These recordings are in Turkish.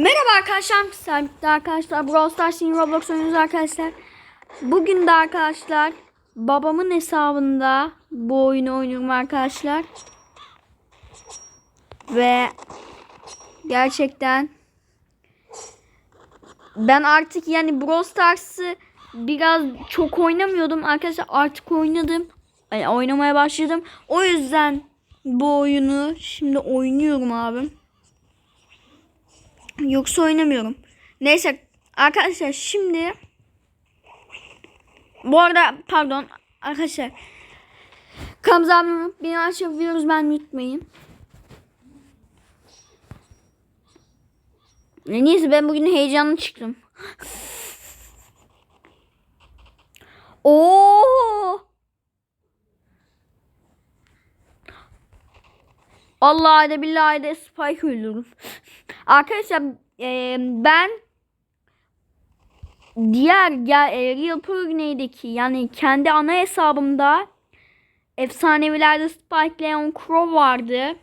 Merhaba arkadaşlar. Sevgili arkadaşlar. Brawl Stars'ın Roblox oynuyoruz arkadaşlar. Bugün de arkadaşlar babamın hesabında bu oyunu oynuyorum arkadaşlar. Ve gerçekten ben artık yani Brawl Stars'ı biraz çok oynamıyordum arkadaşlar. Artık oynadım. Yani oynamaya başladım. O yüzden bu oyunu şimdi oynuyorum abim. Yoksa oynamıyorum. Neyse arkadaşlar şimdi bu arada pardon arkadaşlar Kamza abimi beni açabiliyoruz ben unutmayın. Ne Neyse ben bugün heyecanlı çıktım. Oo! Allah de billahi de Spike öldürürüm. Arkadaşlar e, ben diğer ya, e, Real Pro Güney'deki yani kendi ana hesabımda efsanevilerde Spike Leon Crow vardı.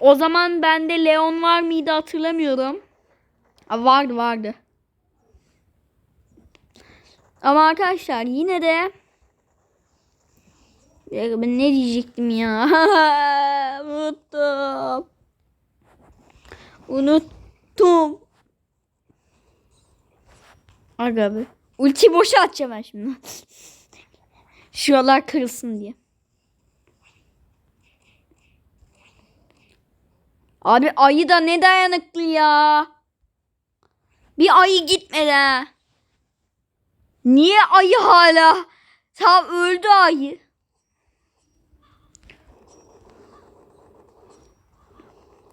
O zaman bende Leon var mıydı hatırlamıyorum. Ha, vardı vardı. Ama arkadaşlar yine de ben ne diyecektim ya? Unuttum. Unuttum. Aga be. Ulti boşa atacağım ben şimdi. Şuralar kırılsın diye. Abi ayı da ne dayanıklı ya. Bir ayı gitmedi ha. Niye ayı hala? Tam öldü ayı.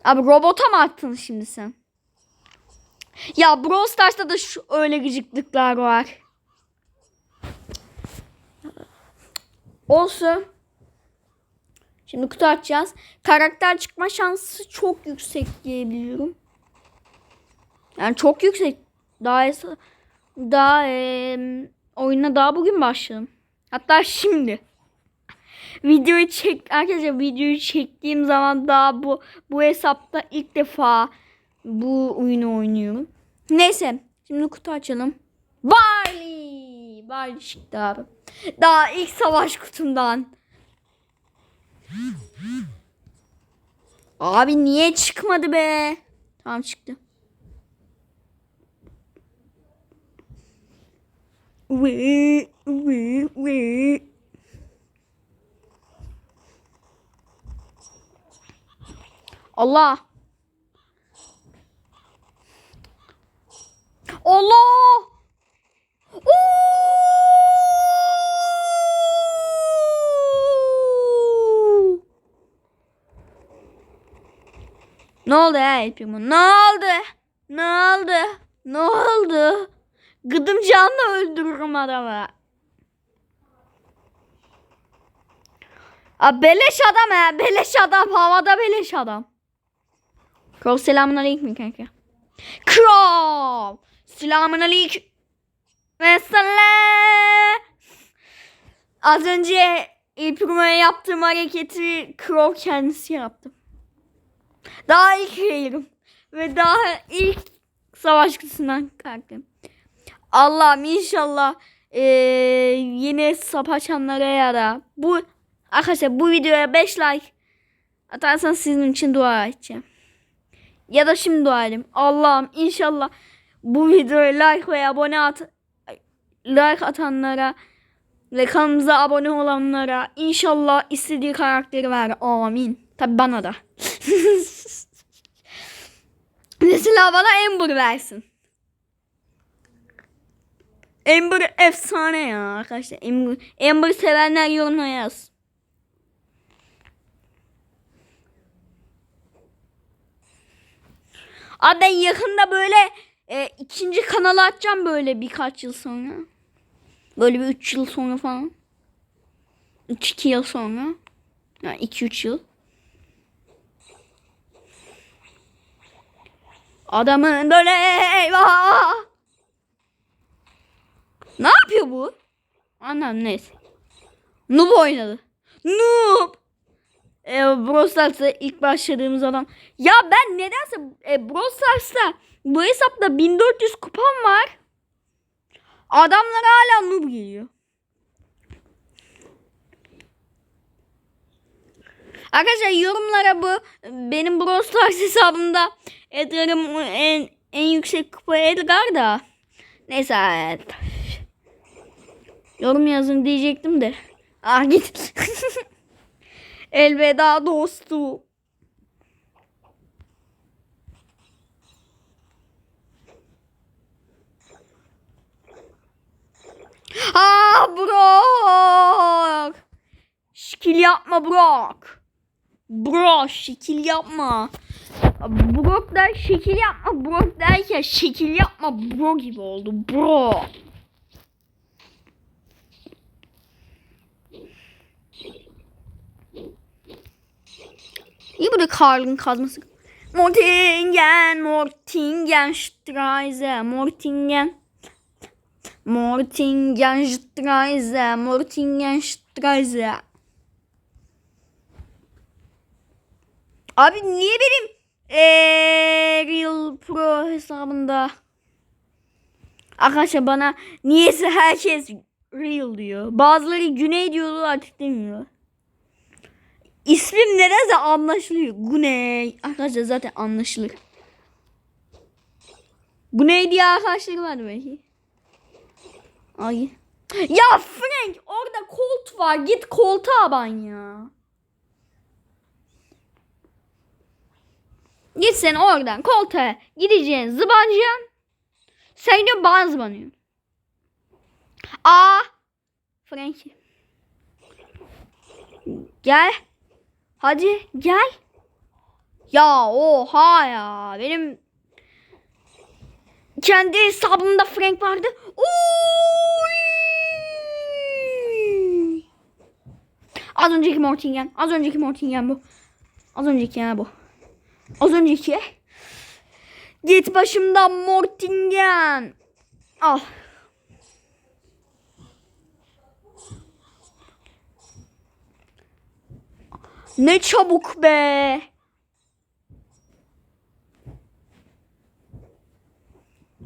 Abi robota mı attın şimdi sen? Ya Brawl Stars'ta da şu öyle gıcıklıklar var. Olsun. Şimdi kutu açacağız. Karakter çıkma şansı çok yüksek diyebiliyorum. Yani çok yüksek. Daha daha eee oyuna daha bugün başladım. Hatta şimdi. Videoyu çek arkadaşlar videoyu çektiğim zaman daha bu bu hesapta ilk defa bu oyunu oynuyorum. Neyse şimdi kutu açalım. Barley! Barley çıktı abi. Daha ilk savaş kutumdan. Abi niye çıkmadı be? Tamam çıktı. Vı, vı, vı. Allah. Allah. Oo! Ne oldu ya El Primo? Ne oldu? Ne oldu? Ne oldu? Gıdım canla öldürürüm adamı. Abi beleş adam ya. Beleş adam. Havada beleş adam. Kral selamun aleyküm kanka. Kral. Selamun aleyküm. Mesela. Az önce Primo'ya yaptığım hareketi Crow kendisi yaptı. Daha ilk yerim. Ve daha ilk savaş kutusundan kalktım. Allah'ım inşallah eee, yeni sap açanlara ya da bu arkadaşlar bu videoya 5 like atarsanız sizin için dua edeceğim. Ya da şimdi dua edeyim. Allah'ım inşallah bu videoya like ve abone at like atanlara ve kanalımıza abone olanlara inşallah istediği karakteri ver. Amin. Tabi bana da. Mesela bana Amber versin. Amber efsane ya arkadaşlar. Amber, Amber sevenler yorumlara yaz. Abi ben yakında böyle e, ikinci kanalı açacağım böyle birkaç yıl sonra. Böyle bir 3 yıl sonra falan. 3-2 yıl sonra. Yani 2-3 yıl. Adamın böyle eyvah. Ne yapıyor bu? Anam neyse. Noob oynadı. Noob. E, Brawl Stars'a ilk başladığımız adam. Ya ben nedense e, Brawl Stars'ta bu hesapta 1400 kupam var. Adamlar hala noob geliyor. Arkadaşlar yorumlara bu benim Brawl Stars hesabımda Edgar'ım en, en yüksek kupa Edgar da. Neyse. Yorum yazın diyecektim de. Ah git. Elveda dostu. Ah Brock. Şekil yapma Brock. Bro şekil yapma. Brock der şekil yapma. Brock derken şekil yapma bro gibi oldu. Bro. İyi burada Karl'ın kazması. Mortingen, Mortingen, Streise, Mortingen. Mortingen, Streise, Mortingen, Streise. Abi niye benim ee, Real Pro hesabında Arkadaşlar bana niyeyse herkes Real diyor. Bazıları Güney diyordu artık demiyor. İsmim nedense anlaşılıyor. Güney. Arkadaşlar zaten anlaşılır. Güney diye arkadaşları vardı belki. Ay. Ya Frank orada kolt var. Git koltuğa ban ya. Git sen oradan koltuğa gideceksin zıbanacaksın. Sen de bana zıbanıyorsun. Aa. Frankie. Gel. Hadi gel. Ya oha ya. Benim kendi hesabımda Frank vardı. Oy! Az önceki Mortingen. Az önceki Mortingen bu. Az önceki ya bu. Az önceki. Git başımdan Mortingen. Al. Ne çabuk be.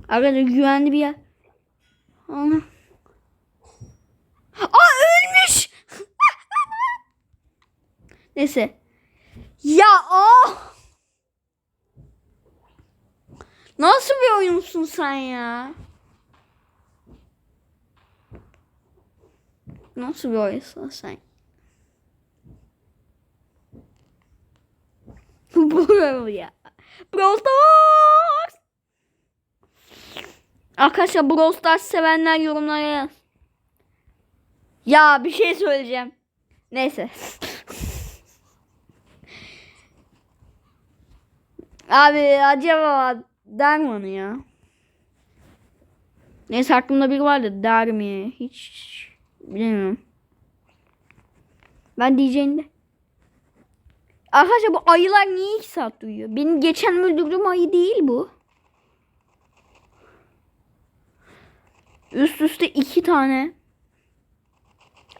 Arkadaşlar güvenli bir yer. Ana. Aa ölmüş. Neyse. Ya ah. Nasıl bir oyunsun sen ya? Nasıl bir oyunsun sen? Bu ya. Brawl Stars. Arkadaşlar Brawl Stars sevenler yorumlara yaz. Ya bir şey söyleyeceğim. Neyse. Abi acaba der mi onu ya? Neyse aklımda biri vardı der mi? Hiç bilmiyorum. Ben diyeceğinde. Arkadaşlar bu ayılar niye iki saat uyuyor? Benim geçen öldürdüğüm ayı değil bu. Üst üste iki tane.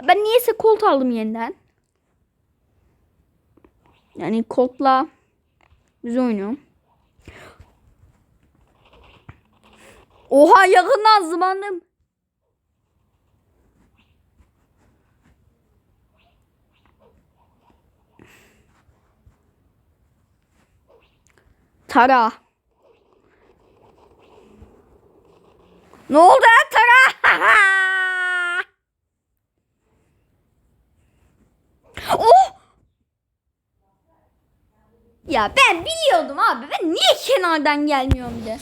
Ben niyeyse kolt aldım yeniden. Yani koltla güzel oynuyorum. Oha yakından zıbandım. Tara. Ne oldu ya Tara? oh! Ya ben biliyordum abi. Ben niye kenardan gelmiyorum de.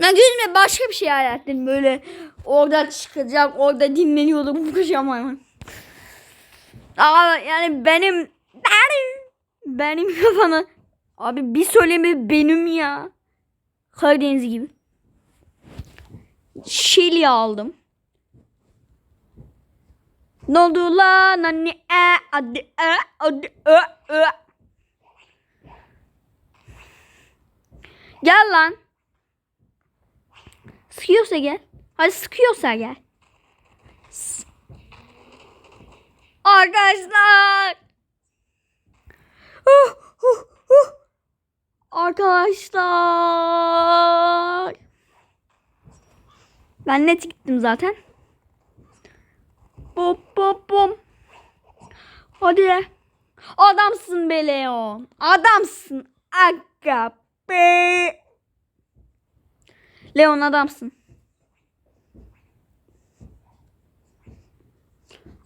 Ben gözüme başka bir şey hayal ettim. Böyle orada çıkacak, orada dinleniyordum. Vuracağım hayvan. Aa, yani benim benim benim kafana abi bir söyleme benim ya. Karadeniz gibi. Şili aldım. Ne oldu lan anne? E, hadi e, hadi e, e. Gel lan. Sıkıyorsa gel. Hadi sıkıyorsa gel. Arkadaşlar. Huh, huh, huh. Arkadaşlar. Ben net gittim zaten. Bop bop bom. Hadi. Adamsın be Leon. Adamsın. Aga be. Leon adamsın.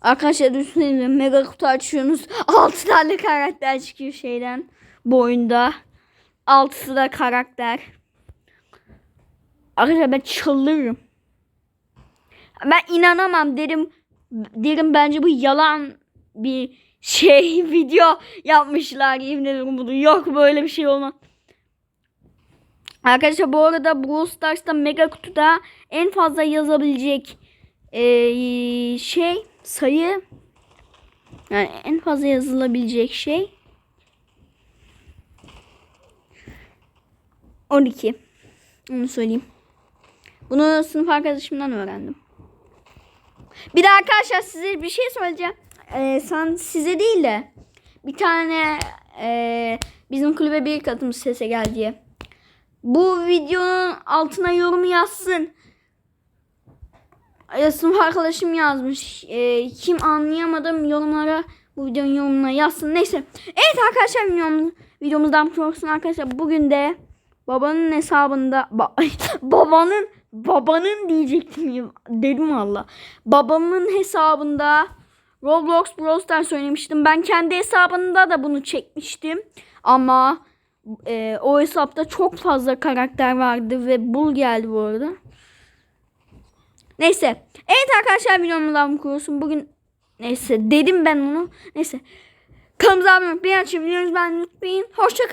Arkadaşlar düşünsenize mega kutu açıyorsunuz. 6 tane karakter çıkıyor şeyden. Bu oyunda. 6'sı da karakter. Arkadaşlar ben çıldırırım. Ben inanamam derim. Derim bence bu yalan bir şey video yapmışlar yemin bunu. Yok böyle bir şey olmaz. Arkadaşlar bu arada Brawl Stars'ta mega kutuda en fazla yazabilecek eee, şey sayı yani en fazla yazılabilecek şey 12. Onu söyleyeyim. Bunu sınıf arkadaşımdan öğrendim. Bir de arkadaşlar size bir şey söyleyeceğim. Ee, sen size değil de bir tane ee, bizim kulübe bir katılmış sese gel diye. Bu videonun altına yorum yazsın. Ya, sınıf arkadaşım yazmış. Ee, kim anlayamadım yorumlara bu videonun yorumuna yazsın. Neyse. Evet arkadaşlar videomuz, videomuzdan korksun arkadaşlar. Bugün de babanın hesabında ba- babanın babanın diyecektim. Dedim valla. Babamın hesabında Roblox Brawl Stars oynamıştım. Ben kendi hesabında da bunu çekmiştim. Ama e, o hesapta çok fazla karakter vardı ve bul geldi bu arada. Neyse. Evet arkadaşlar videomuzdan kuruyorsun. Bugün neyse dedim ben onu. Neyse. Kanalımıza abone olmayı, beğenmeyi, beğenmeyi unutmayın. Hoşça kalın.